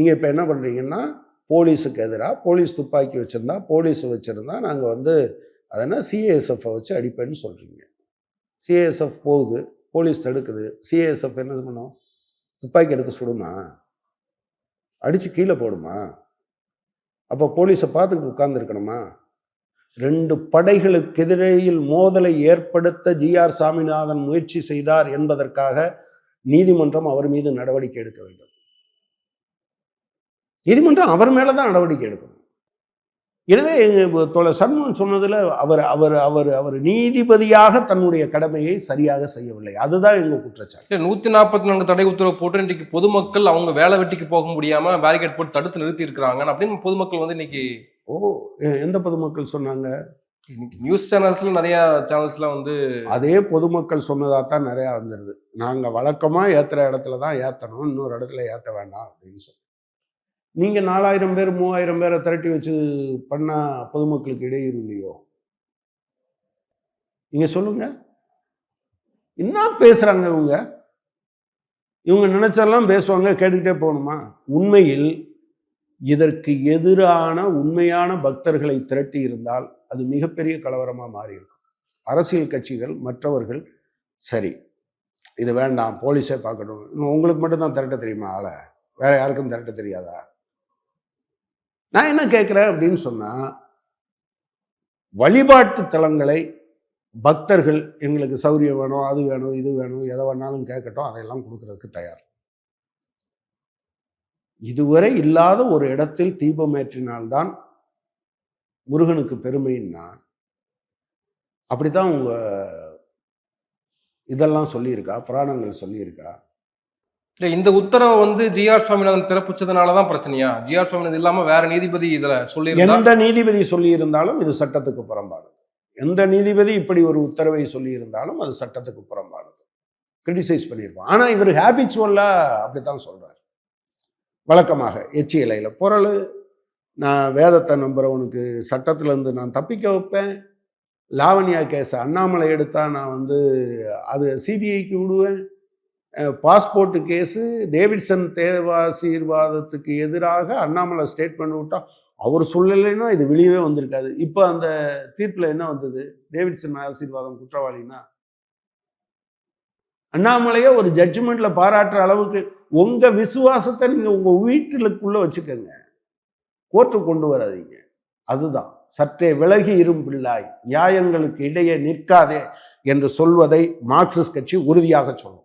நீங்கள் இப்போ என்ன பண்ணுறீங்கன்னா போலீஸுக்கு எதிராக போலீஸ் துப்பாக்கி வச்சுருந்தா போலீஸ் வச்சுருந்தா நாங்கள் வந்து அதனால் சிஏஎஸ்எஃப்பை வச்சு அடிப்பேன்னு சொல்கிறீங்க சிஏஎஸ்எஃப் போகுது போலீஸ் தடுக்குது. சிஏஎஸ்எஃப் என்ன பண்ணும்? துப்பாக்கி எடுத்து சுடுமா? அடித்து கீழே போடுமா? அப்போ போலீஸை பார்த்துக்கிட்டு உட்கார்ந்துருக்கணுமா? ரெண்டு படைகளுக்கு எதிரையில் மோதலை ஏற்படுத்த ஜிஆர் சாமிநாதன் முயற்சி செய்தார் என்பதற்காக நீதிமன்றம் அவர் மீது நடவடிக்கை எடுக்க வேண்டும். நீதிமன்றம் அவர் மேல தான் நடவடிக்கை எடுக்கணும். எனவே தோழர் சண்முகன் சொன்னதுல அவர் அவர் அவர் அவர் நீதிபதியாக தன்னுடைய கடமையை சரியாக செய்யவில்லை. அதுதான் எங்க குற்றச்சாட்டு. நூத்தி நாற்பத்தி நான்கு தடை உத்தரவு போட்டு இன்னைக்கு பொதுமக்கள் அவங்க வேலை வெட்டிக்கு போக முடியாம பேரிகேட் போட்டு தடுத்து நிறுத்தி இருக்கிறாங்க அப்படின்னு பொதுமக்கள் வந்து இன்னைக்கு ஓ எந்த பொதுமக்கள் சொன்னாங்க? இன்னைக்கு நியூஸ் சேனல்ஸ்ல நிறைய சேனல்ஸ்ல வந்து அதே பொதுமக்கள் சொன்னதாக தான் நிறையா வந்துடுது நாங்கள் வழக்கமாக ஏற்றுற இடத்துல தான் ஏற்றணும் இன்னொரு இடத்துல ஏற்ற வேண்டாம் அப்படின்னு சொல்லி நீங்கள் நாலாயிரம் பேர் மூவாயிரம் பேரை திரட்டி வச்சு பண்ணால் பொதுமக்களுக்கு இடையூறு இல்லையோ? நீங்கள் சொல்லுங்க. என்ன பேசுகிறாங்க இவங்க? இவங்க நினச்சாலாம் பேசுவாங்க கேட்டுக்கிட்டே போகணுமா? உண்மையில் இதற்கு எதிரான உண்மையான பக்தர்களை திரட்டி இருந்தால் அது மிகப்பெரிய கலவரமாக மாறியிருக்கும். அரசியல் கட்சிகள் மற்றவர்கள் சரி இது வேண்டாம் போலீஸே பார்க்கணும் இன்னும் உங்களுக்கு மட்டும்தான் திரட்ட தெரியுமா ஆளை? வேற யாருக்கும் திரட்ட தெரியாதா? நான் என்ன கேட்குறேன் அப்படின்னு சொன்னால் வழிபாட்டு தலங்களை பக்தர்கள் எங்களுக்கு சௌரியம் வேணும் அது வேணும் இது வேணும் எதை வேணாலும் கேட்கட்டும் அதையெல்லாம் கொடுக்கறதுக்கு தயார். இதுவரை இல்லாத ஒரு இடத்தில் தீபமேற்றினால்தான் முருகனுக்கு பெருமைன்னா அப்படித்தான் உங்க இதெல்லாம் சொல்லியிருக்கா புராணங்கள் சொல்லியிருக்கா? இல்லை இந்த உத்தரவை வந்து ஜிஆர் சுவாமிநாதன் பிறப்பிச்சதுனாலதான் பிரச்சனையா? ஜிஆர் சுவாமிநாதன் இல்லாமல் வேற நீதிபதி இதில் சொல்லி எந்த நீதிபதி சொல்லியிருந்தாலும் இது சட்டத்துக்கு புறம்பானது. எந்த நீதிபதி இப்படி ஒரு உத்தரவை சொல்லியிருந்தாலும் அது சட்டத்துக்கு புறம்பானது. கிரிட்டிசைஸ் பண்ணியிருப்பான் ஆனால் இவர் ஹேபிச்சுவலாக அப்படித்தான் சொல்கிறார் வழக்கமாக எச்சி இலையில பொருள் நான் வேதத்தை நம்புறவனுக்கு சட்டத்திலேருந்து நான் தப்பிக்க வைப்பேன். லாவண்யா கேஸ் அண்ணாமலை எடுத்தால் நான் வந்து அது சிபிஐக்கு விடுவேன். பாஸ்போர்ட்டு கேஸு டேவிட்சன் தேவாசீர்வாதத்துக்கு எதிராக அண்ணாமலை ஸ்டேட்மெண்ட் விட்டா அவர் சொல்லலைன்னா இது வெளியவே வந்திருக்காது. இப்போ அந்த தீர்ப்பில் என்ன வந்தது? டேவிட்சன் ஆசீர்வாதம் குற்றவாளினா அண்ணாமலையை ஒரு ஜட்ஜ்மெண்ட்டில் பாராட்டுற அளவுக்கு உங்கள் விசுவாசத்தை நீங்கள் உங்கள் வீட்டுக்குள்ளே வச்சுக்கோங்க. கோர்ட்டு கொண்டு வராதீங்க. அதுதான். சற்றே விலகி இரும் பிள்ளாய் நியாயங்களுக்கு இடையே நிற்காதே என்று சொல்வதை மார்க்சிஸ்ட் கட்சி உறுதியாக சொல்லும்.